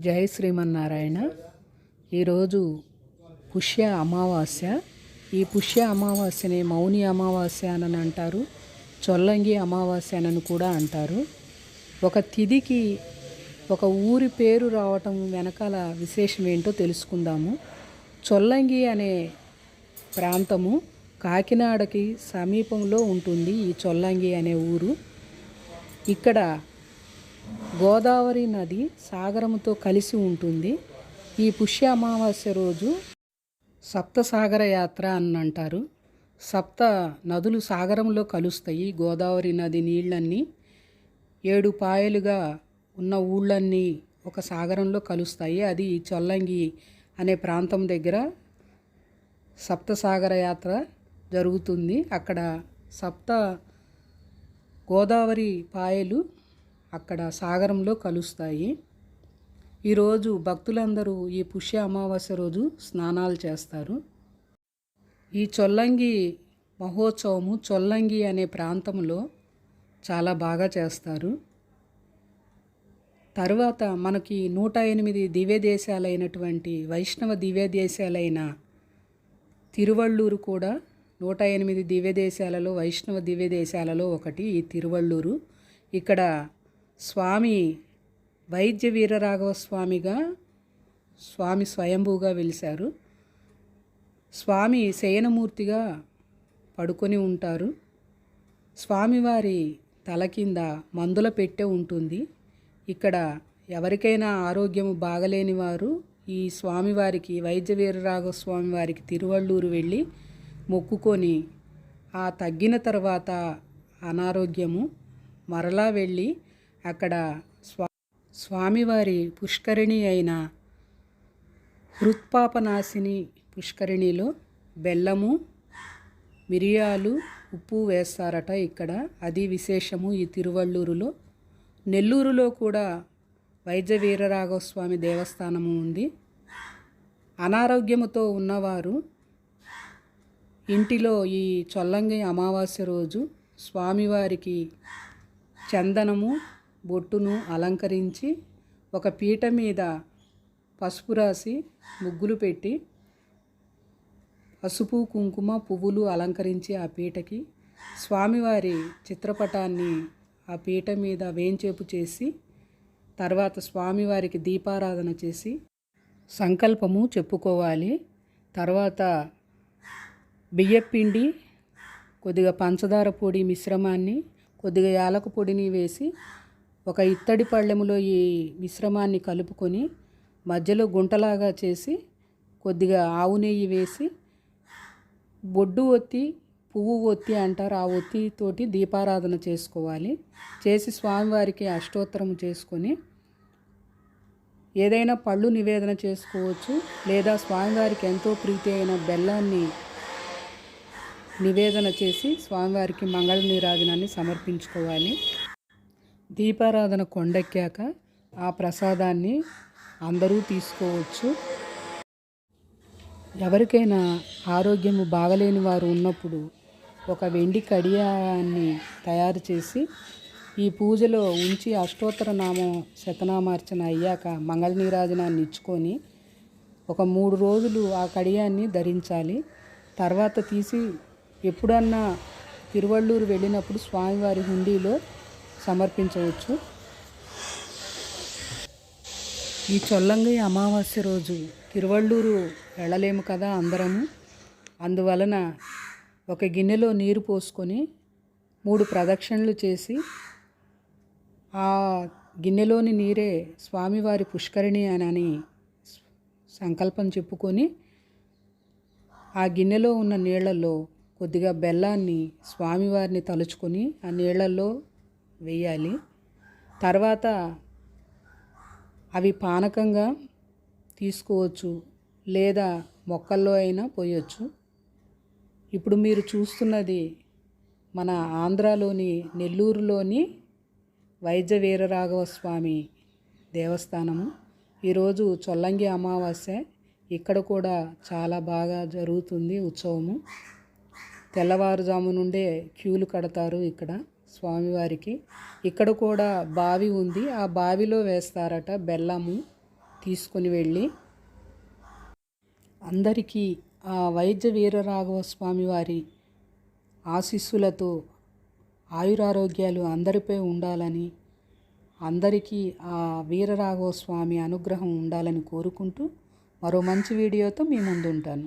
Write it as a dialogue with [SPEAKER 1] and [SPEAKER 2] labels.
[SPEAKER 1] జై శ్రీమన్నారాయణ. ఈరోజు పుష్య అమావాస్య. ఈ పుష్య అమావాస్యని మౌని అమావాస్య అని అంటారు చొల్లంగి అమావాస్య అని కూడా అంటారు. ఒక తిథికి ఒక ఊరి పేరు రావటం వెనకాల విశేషం ఏంటో తెలుసుకుందాము. చొల్లంగి అనే ప్రాంతము కాకినాడకి సమీపంలో ఉంటుంది ఈ చొల్లంగి అనే ఊరు. ఇక్కడ గోదావరి నది సాగరముతో కలిసి ఉంటుంది. ఈ పుష్య అమావాస్య రోజు సప్తసాగర యాత్ర అని అంటారు సప్త నదులు సాగరంలో కలుస్తాయి. గోదావరి నది నీళ్ళన్నీ ఏడు పాయలుగా ఉన్న ఊళ్ళన్నీ ఒక సాగరంలో కలుస్తాయి. అది చొల్లంగి అనే ప్రాంతం దగ్గర సప్తసాగర యాత్ర జరుగుతుంది. అక్కడ సప్త గోదావరి పాయలు అక్కడ సాగరంలో కలుస్తాయి. ఈరోజు భక్తులందరూ ఈ పుష్య అమావాస్య రోజు స్నానాలు చేస్తారు. ఈ చొల్లంగి మహోత్సవము చొల్లంగి అనే ప్రాంతంలో చాలా బాగా చేస్తారు. తర్వాత మనకి నూట ఎనిమిది దివ్య దేశాలైనటువంటి వైష్ణవ దివ్య దేశాలైన తిరువళ్ళూరు కూడా నూట ఎనిమిది దివ్య దేశాలలో వైష్ణవ దివ్య దేశాలలో ఒకటి ఈ తిరువళ్ళూరు. ఇక్కడ స్వామి వైద్య వీరరాఘవ స్వామిగా స్వామి స్వయంభూగా వెలిశారు. స్వామి శయనమూర్తిగా పడుకొని ఉంటారు. స్వామివారి తల కింద మందుల పెట్టె ఉంటుంది. ఇక్కడ ఎవరికైనా ఆరోగ్యము బాగలేని వారు ఈ స్వామివారికి వైద్య వీరరాఘవ స్వామి వారికి తిరువళ్ళూరు వెళ్ళి మొక్కుకొని ఆ తగ్గిన తర్వాత అనారోగ్యము మరలా వెళ్ళి అక్కడ స్వా స్వామివారి పుష్కరిణి అయిన హృత్పాపనాశిని పుష్కరిణిలో బెల్లము మిరియాలు ఉప్పు వేస్తారట ఇక్కడ. అది విశేషము ఈ తిరువళ్ళూరులో. నెల్లూరులో కూడా వైద్య వీరరాఘవస్వామి దేవస్థానము ఉంది. అనారోగ్యముతో ఉన్నవారు ఇంటిలో ఈ చొల్లంగి అమావాస్య రోజు స్వామివారికి చందనము బొట్టును అలంకరించి ఒక పీట మీద పసుపు రాసి ముగ్గులు పెట్టి పసుపు కుంకుమ పువ్వులు అలంకరించి ఆ పీటకి స్వామివారి చిత్రపటాన్ని ఆ పీట మీద వేంచేపు చేసి తర్వాత స్వామివారికి దీపారాధన చేసి సంకల్పము చెప్పుకోవాలి. తర్వాత బియ్యపిండి కొద్దిగా పంచదార పొడి మిశ్రమాన్ని కొద్దిగా యాలక పొడిని వేసి ఒక ఇత్తడి పళ్ళెములో ఈ మిశ్రమాన్ని కలుపుకొని మధ్యలో గుంటలాగా చేసి కొద్దిగా ఆవు నెయ్యి వేసి బొడ్డు ఒత్తి పువ్వు ఒత్తి అంటారు ఆ ఒత్తితోటి దీపారాధన చేసుకోవాలి. చేసి స్వామివారికి అష్టోత్తరం చేసుకొని ఏదైనా పళ్ళు నివేదన చేసుకోవచ్చు లేదా స్వామివారికి ఎంతో ప్రీతి అయిన బెల్లాన్ని నివేదన చేసి స్వామివారికి మంగళ నీరాజనాన్ని సమర్పించుకోవాలి. దీపారాధన కొండెక్కాక ఆ ప్రసాదాన్ని అందరూ తీసుకోవచ్చు. ఎవరికైనా ఆరోగ్యము బాగలేని వారు ఉన్నప్పుడు ఒక వెండి కడియాన్ని తయారు చేసి ఈ పూజలో ఉంచి అష్టోత్తర నామం శతనామార్చన అయ్యాక మంగళ నీరాజనాన్ని ఇచ్చుకొని ఒక మూడు రోజులు ఆ కడియాన్ని ధరించాలి. తర్వాత తీసి ఎప్పుడన్నా తిరువళ్ళూరు వెళ్ళినప్పుడు స్వామివారి హుండీలో సమర్పించవచ్చు. ఈ చొల్లంగి అమావాస్య రోజు తిరువళ్ళూరు వెళ్ళలేము కదా అందరము. అందువలన ఒక గిన్నెలో నీరు పోసుకొని మూడు ప్రదక్షిణలు చేసి ఆ గిన్నెలోని నీరే స్వామివారి పుష్కరిణి అని సంకల్పం చెప్పుకొని ఆ గిన్నెలో ఉన్న నీళ్ళలో కొద్దిగా బెల్లాన్ని స్వామివారిని తలుచుకొని ఆ నీళ్ళలో వేయాలి. తర్వాత అవి పానకంగా తీసుకోవచ్చు లేదా మొక్కల్లో అయినా పోయొచ్చు. ఇప్పుడు మీరు చూస్తున్నది మన ఆంధ్రాలోని నెల్లూరులోని వైద్య వీరరాఘవ స్వామి దేవస్థానము. ఈరోజు చొల్లంగి అమావాస్య. ఇక్కడ కూడా చాలా బాగా జరుగుతుంది ఉత్సవము. తెల్లవారుజాము నుండే క్యూలు కడతారు ఇక్కడ. స్వామివారికి. ఇక్కడ కూడా బావి ఉంది. ఆ బావిలో వేస్తారట బెల్లము తీసుకొని వెళ్ళి. అందరికీ ఆ వైద్య వీరరాఘవ స్వామి వారి ఆశీస్సులతో ఆయురారోగ్యాలు అందరిపై ఉండాలని అందరికీ ఆ వీరరాఘవ స్వామి అనుగ్రహం ఉండాలని కోరుకుంటూ మరో మంచి వీడియోతో మీ ముందుంటాను.